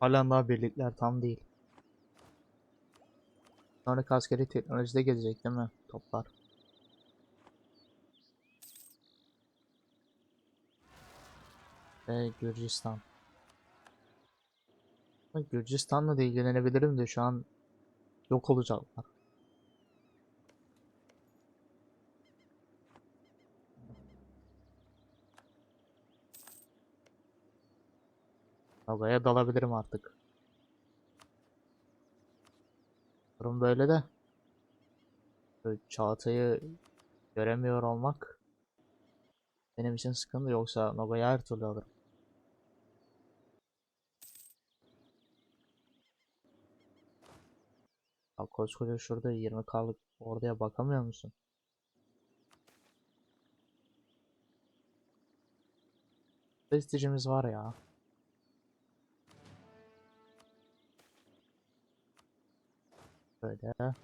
Hala daha birlikler tam değil. Sonraki askeri teknolojide gelecek değil mi? Toplar. Ve Gürcistan. Gürcistan'la da ilgilenebilirim de şu an yok olacaklar. Havaya dalabilirim artık. Durum böyle de. Böyle Çağatay'ı göremiyor olmak benim için sıkıntı yoksa Noga'yı her türlü alırım. Ya koskoca şurada 20k'lık oraya bakamıyor musun? Prestijimiz var ya. Böyle.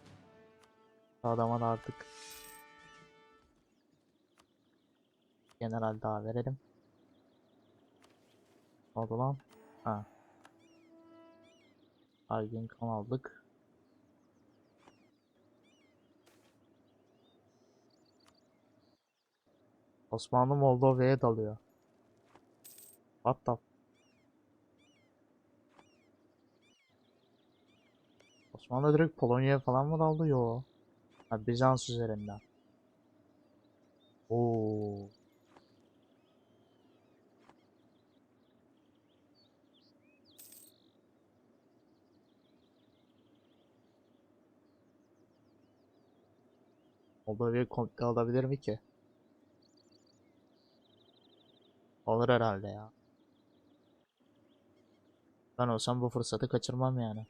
Adama da artık general daha verelim. Ne oldu lan? Ha. Aygün kan aldık. Osmanlı Moldova'ya dalıyor. What the Osmanlı direkt Polonya'ya falan mı daldı? Yo. Ha, Bizans üzerinden. Oo. Moldova'yı komple alabilir mi ki? Alır herhalde ya. Ben olsam bu fırsatı kaçırmam yani.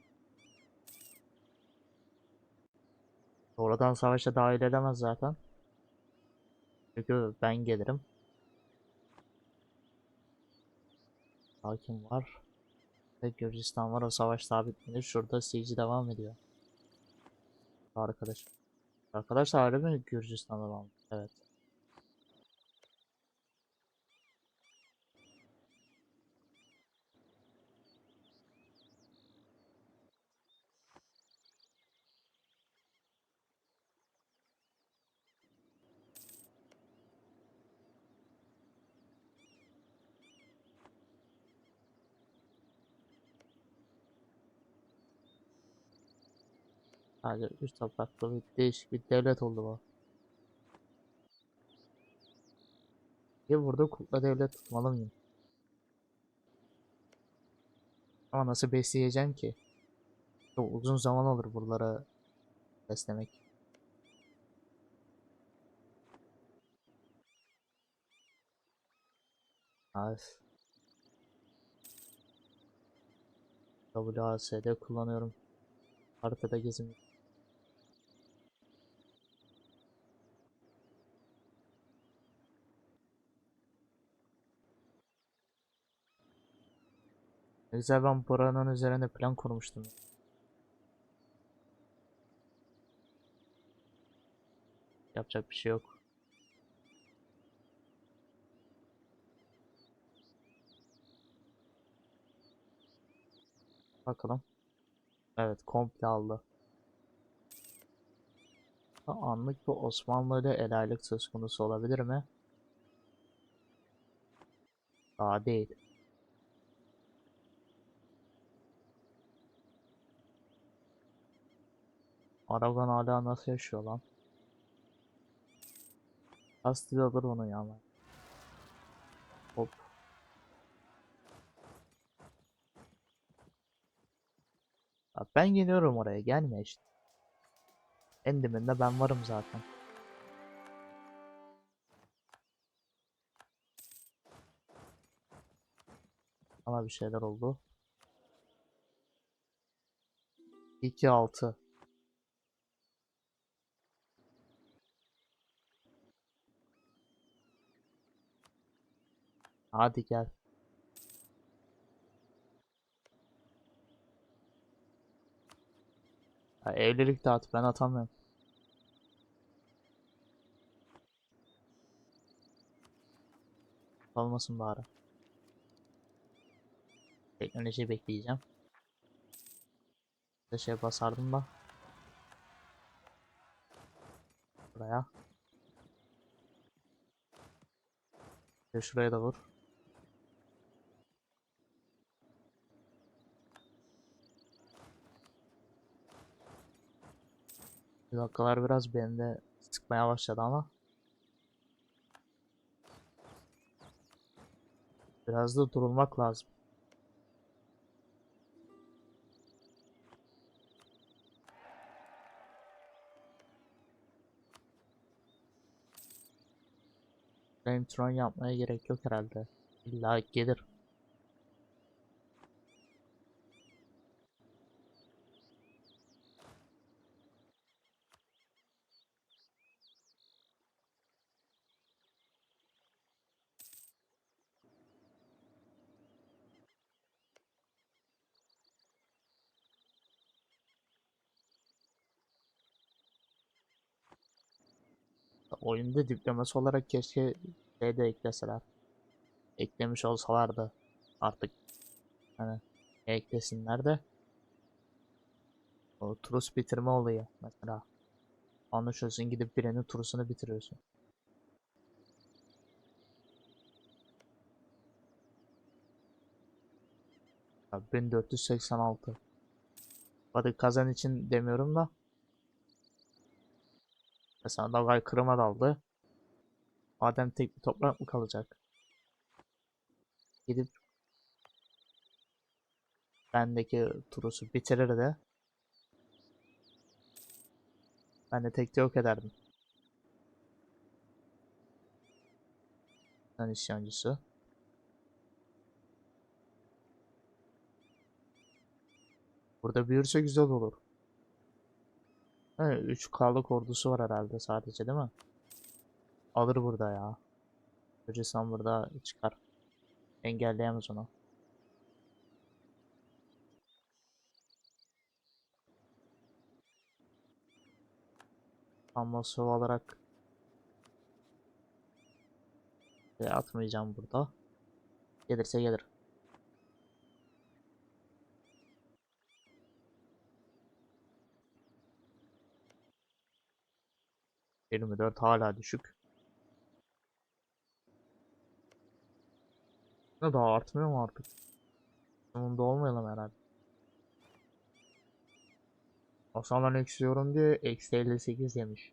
Sonradan savaşa dahil edemez zaten. Çünkü ben gelirim. Hakim var. Ve Gürcistan var. O savaş bitmedi. Şurada siege devam ediyor. Arkadaş. Arkadaş harbi mi Gürcistan'da devam? Evet. Sadece üç topraklı bir değişik bir devlet oldu bu. Ya burada kukla devlet tutmalı mıyım? Ama nasıl besleyeceğim ki? Çok uzun zaman alır buralara beslemek. Abi. WASD kullanıyorum. Haritada gezin. Ne güzel ben buranın üzerine plan kurmuştum. Yapacak bir şey yok. Bakalım. Evet komple aldı. Anlık bu Osmanlı ile el söz konusu olabilir mi? Daha değil. Aragon hala nasıl yaşıyor lan? Kastil alır onu ya ama. Hop. Ya ben geliyorum oraya gelme işte. En dibinde ben varım zaten. Ama bir şeyler oldu. 2 Hadi gel. Ya evlilik dağıt ben atamıyorum. Olmasın bari. Teknoloji bekleyeceğim. Bir şey basardım da. Buraya. Şuraya da vur. Bir dakikalar biraz beni de sıkmaya başladı ama. Biraz da durulmak lazım. Benim tron yapmaya gerek yok herhalde. İlla gelir. Oyunda diploması olarak keşke şey de ekleseler. Eklemiş olsalardı artık. Hani eklesinler de. O turus bitirme olayı mesela. Anlaşıyorsun gidip birinin turusunu bitiriyorsun. Ya 1486. Hadi kazan için demiyorum da. Mesela Dagay Kırım'a daldı. Adem tek bir toprak mı kalacak? Gidip bendeki turusu bitirir de ben de tekte yok ederdim. Ben isyancısı. Burada büyürse güzel olur. Evet, 3K'lık ordusu var herhalde sadece değil mi? Alır burada ya. Gürcistan burada çıkar. Engelleyemez onu. Ama sıvı olarak şey atmayacağım burada. Gelirse gelir. Yirmi dört hala düşük. Ne daha artmıyor mu artık? Sonunda olmayalım herhalde. Hasan'dan eksiyorum diye eksi 58 demiş.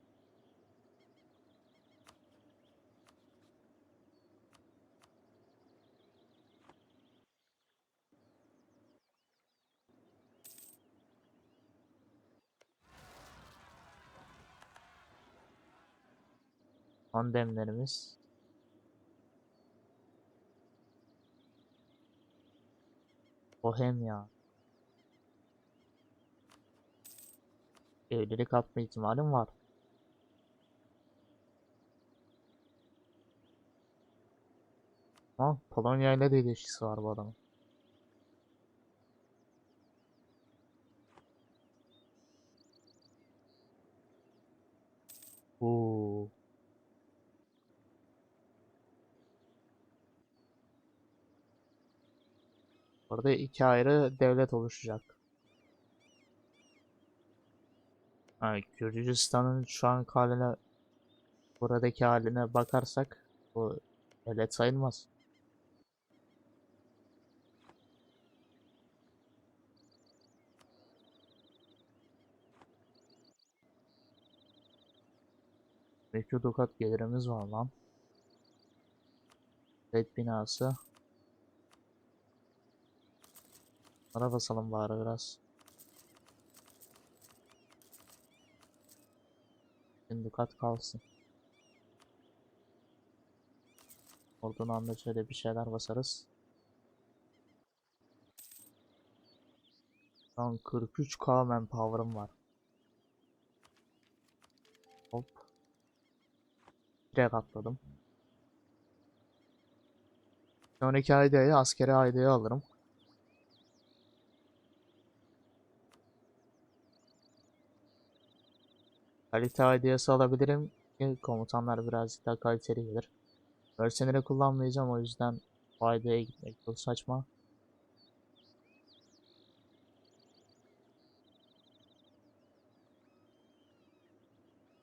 Andemlerimiz. Bohemya. Evlilik atma ihtimalim var. Ama Polonya ile de ilişkisi var bu adamın. Oo. Orada iki ayrı devlet oluşacak. Yani Gürcistan'ın şu an haline buradaki haline bakarsak bu devlet sayılmaz. Belki dukat gelirimiz var lan. Red binası. Ara basalım bari biraz. Şimdi kat kalsın. Oradan anda şöyle bir şeyler basarız. An 43k manpower'ım var. Hop. Direkt atladım. Sonraki aydayı askeri aydayı alırım. Kalite ID'si alabilirim. Çünkü komutanlar birazcık daha kaliteli gelir. Mercenary kullanmayacağım o yüzden ID'ye gitmek çok saçma.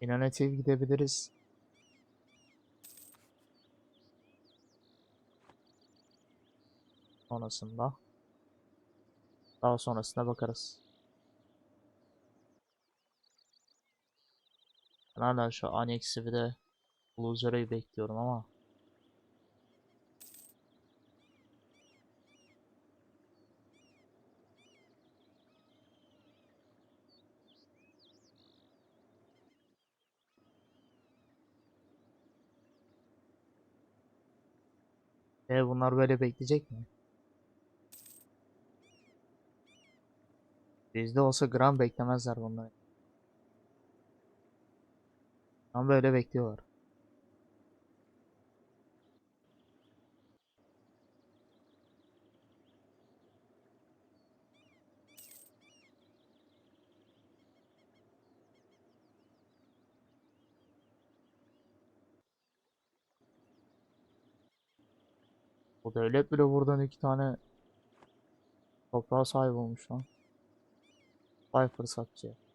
İnonative gidebiliriz. Sonrasında. Daha sonrasına bakarız. Ben hala şu Annex'i bir de Loser'ı bekliyorum ama. E bunlar böyle bekleyecek mi? Bizde olsa gram beklemezler bunları. Ama böyle bekliyorlar. Bu devlet bile buradan iki tane toprağa sahip olmuş lan. Vay fırsatçı.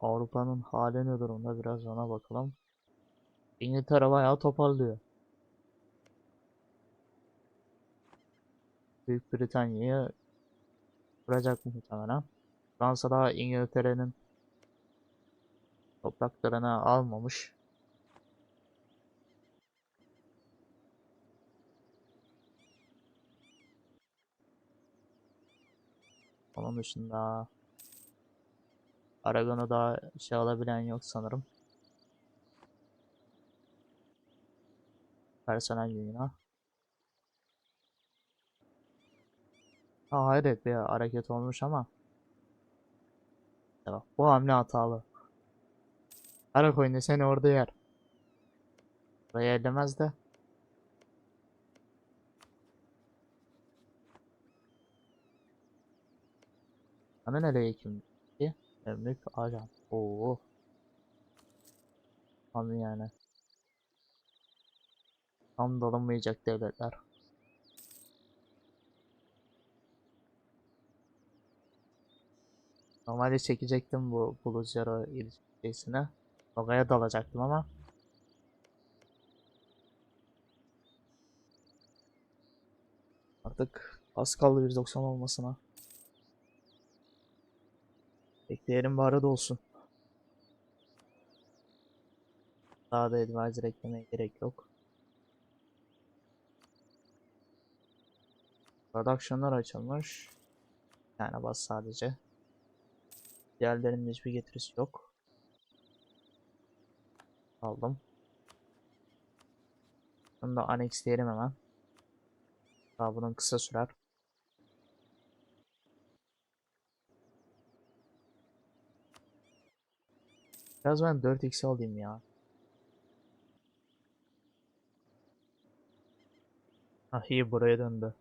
Avrupa'nın hali ne durumda biraz ona bakalım. İngiltere bayağı toparlıyor. Büyük Britanya'yı kuracak muhtemelen. Fransa daha İngiltere'nin topraklarını almamış. Onun dışında Aragon'u daha şey alabilen yok sanırım. Personel yayına. Ha hayret bir hareket olmuş ama. Ya bu hamle hatalı. Aracoin'de seni orada yer. Buraya ellemez de. Hani nereye kim? Emlik ajan. Oo. Tam yani. Tam dalınmayacak devletler. Normalde çekecektim bu Buluzero ilişkisine. Logaya dalacaktım ama. Artık az kaldı 190 olmasına. Bekleyelim bari de olsun. Daha da advisor eklemeye gerek yok. Production'lar açılmış. Bir tane bas sadece. Diğerlerinin hiçbir getirisi yok. Aldım. Bunu da annexleyelim hemen. Daha bunun kısa sürer. Biraz ben 4x alayım ya. Ah iyi buraya döndü.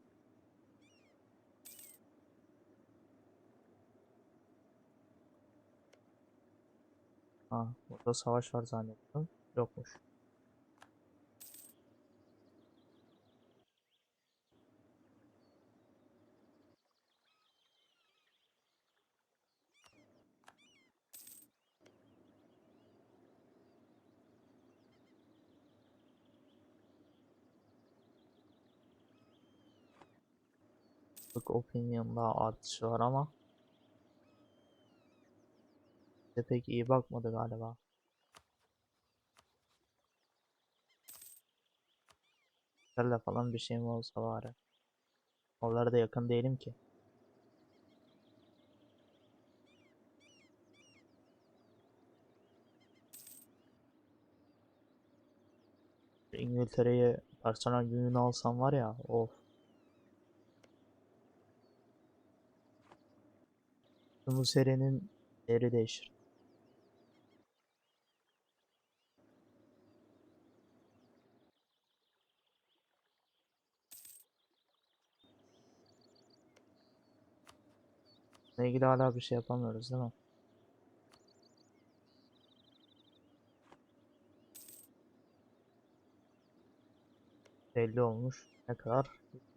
Ha, burada savaş var zannettim. Yokmuş. Public opinion'da artışı var ama bize pek iyi bakmadı galiba. Şöyle falan bir şey mi olsa bari. Oralara da yakın değilim ki. İngiltere'ye personel gününü alsam var ya of. Bu serinin değeri değişir. Bununla ilgili hala bir şey yapamıyoruz değil mi? Belli olmuş. Ne kadar?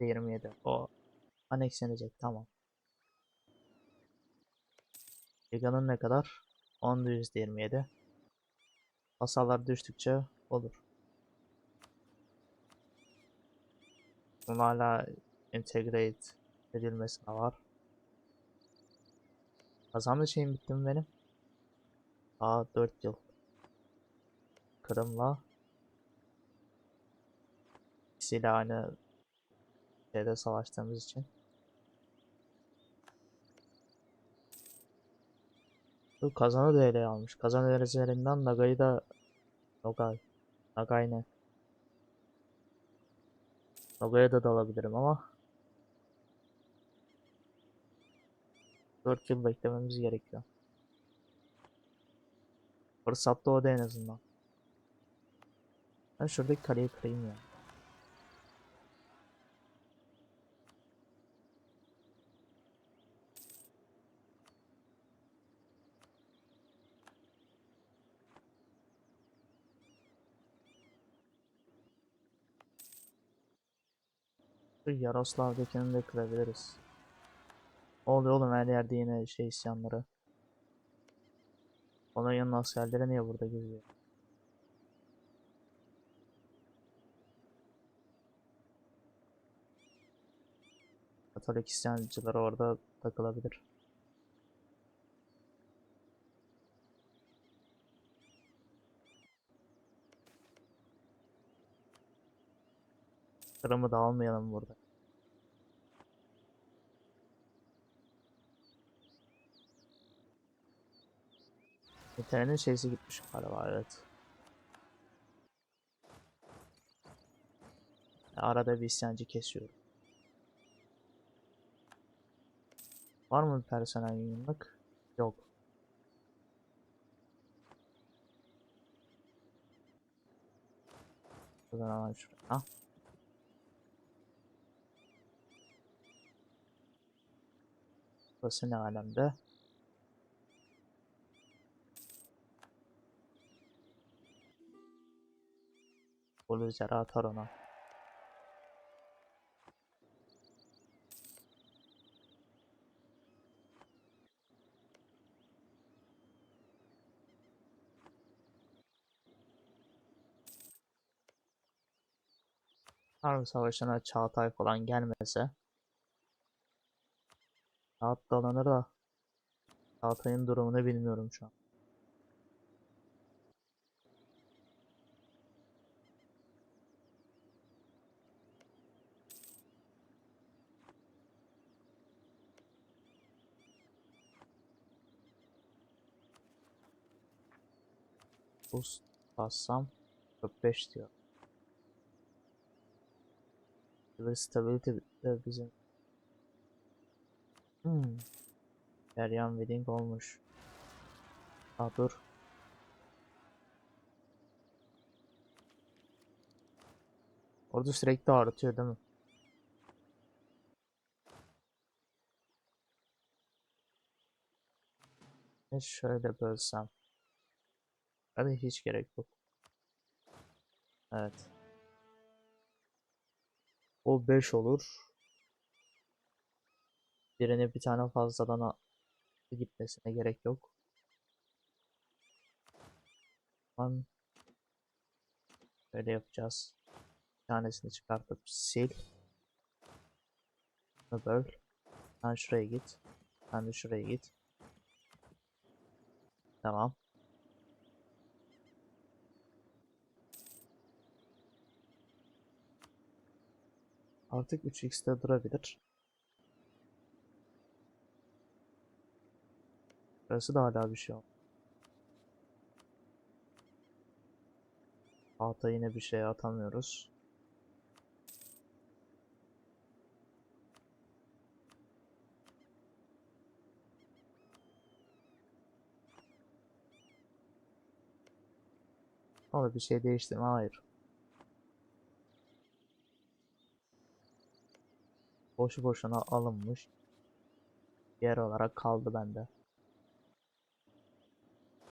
%27. O Anexlenecek tamam. Giga'nın ne kadar? 10'da %27. Hasarlar düştükçe olur. Bunun hala integrate edilmesi de var. Kazandı şeyim bitti mi benim? Aa 4 yıl. Kırım'la ikisiyle aynı şeyde savaştığımız için. Bu kazanı da ele almış. Kazan üzerinden Naga'yı da Nogay. Nagay ne? Noga'ya da dalabilirim ama 4 yıl beklememiz gerekiyor. Fırsat da o da en azından. Ben şuradaki kaleyi kırayım ya. Şu Yaroslav'dakini de kırabiliriz. Oluyor oğlum her yerde yine şey isyanları. Polonya'nın askerleri niye burada geziyor? Katolik isyancıları orada takılabilir. Kırım'ı da almayalım burada. İnternetin şeysi gitmiş galiba evet. Arada bir isyancı kesiyorum. Var mı bir personel yayınlık? Yok. Buradan hemen şuraya. Burası ne alemde? Bu rüzgarı atar ona. Harbi Savaşı'na Çağatay falan gelmese rahat dalanır da Çağatay'ın durumunu bilmiyorum şu an. Boost bassam 45 diyor. Stability de bizim Hmm. Deryan Wedding olmuş. Aa dur. Orada sürekli ağrıtıyor değil mi? Ne şöyle bölsem. Hadi hiç gerek yok. Evet. O 5 olur. Birine bir tane fazladan gitmesine gerek yok. An böyle yapacağız. Bir tanesini çıkartıp sil. Bunu böl. Sen şuraya git. Sen de şuraya git. Tamam. Artık 3x'te durabilir. Burası da hala bir şey yok. Alta yine bir şey atamıyoruz. Ama bir şey değişti mi? Hayır. Boşu boşuna alınmış. Yer olarak kaldı bende.